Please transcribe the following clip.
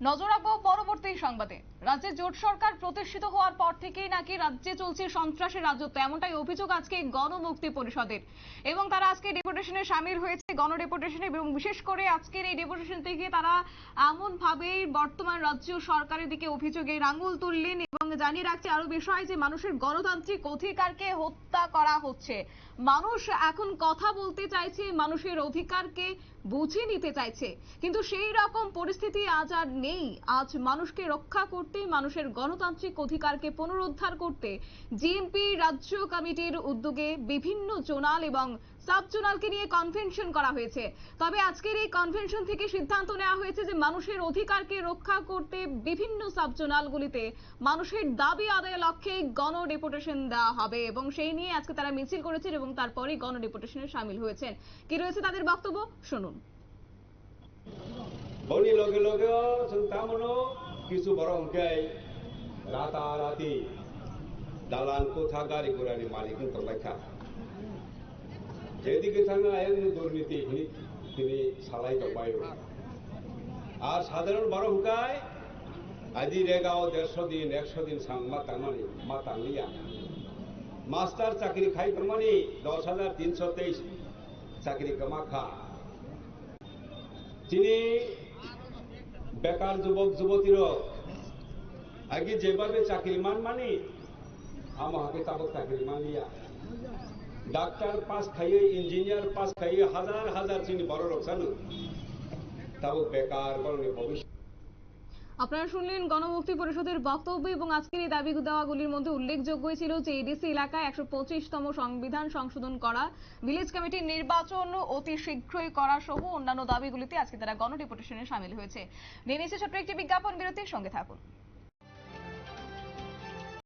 নজর রাখব পরবর্তী সংবাদে। রাজ্যে জোট সরকার প্রতিষ্ঠিত হওয়ার পর থেকেই নাকি রাজ্যে চলছে সন্ত্রাসের রাজত্ব। এমনটাই অভিযোগ আজকে গণমুক্তি পরিষদের। এবং তারা আজকে ডেপুটেশনে সামিল হয়েছে গণ ডেপুটেশনে এবং বিশেষ করে আজকের এই ডেপুটেশন থেকে তারা এমনভাবেই বর্তমান রাজ্য সরকারের দিকে অভিযোগে আঙুল তুললেন এবং জানিয়ে রাখছে আরও বিষয় যে মানুষের গণতান্ত্রিক অধিকারকে হত্যা করা হচ্ছে। মানুষ এখন কথা বলতে চাইছে, মানুষের অধিকারকে বুঝে নিতে চাইছে। কিন্তু সেই রকম পরিস্থিতি আজ আর নেই। আজ মানুষকে রক্ষা করতে, মানুষের গণতান্ত্রিক অধিকারকে পুনরুদ্ধার করতে, জিএমপি রাজ্য কমিটির উদ্যোগে বিভিন্ন জোনাল এবং সাবজোনালকে নিয়ে কনভেনশন করা হয়েছে। তবে আজকের এই কনভেনশন থেকে সিদ্ধান্ত নেওয়া হয়েছে যে মানুষের অধিকারকে রক্ষা করতে বিভিন্ন সাবজোনালগুলিতে মানুষের দাবি আদায়ের লক্ষ্যে গণ ডেপুটেশন দেওয়া হবে এবং সেই নিয়ে আজকে তারা মিছিল করেছেন এবং তারপরে গণ ডেপুটেশনে সামিল হয়েছেন। কি রয়েছে তাদের বক্তব্য? শুনুন। বনি লগে লগে সন্তামনো কিছু বড় কেই রাতারাতি। দালান কোথা গাড়ি ঘোড়ানি মালিক কিন্তু যেদিকে থাকা এমনি দুর্নীতি তিনি সালাই তপাই আর সাধারণ বড় হুকায় আজি রেগাও দেড়শো দিন, একশো দিন মা তাংমানি মা তাংলিয়া মাস্টার চাকরি খাই প্রমাণি দশ হাজার তিনশো তেইশ চাকরি কামা খা। তিনি বেকার যুবক যুবতীর আগে যেভাবে চাকরি মান মানি আমাকে তাবক চাকরি মানিয়া ডাক্তার পাস খাইয়ে, ইঞ্জিনিয়ার পাস খাইয়ে হাজার হাজার চিনি বড় লোক তাবক বেকার করণে ভবিষ্যৎ। আপনারা শুনলেন গণমুক্তি পরিষদের বক্তব্য এবং আজকের এই দাবি দাওয়াগুলির মধ্যে উল্লেখযোগ্য ছিল যে এডিসি এলাকায় একশো পঁচিশতম সংবিধান সংশোধন করা, ভিলেজ কমিটির নির্বাচন অতি শীঘ্রই করা সহ অন্যান্য দাবিগুলিতে আজকে তারা গণ ডেপুটেশনে সামিল হয়েছে। নিয়ে ছোট্ট একটি বিজ্ঞাপন, বিরতির সঙ্গে থাকুন।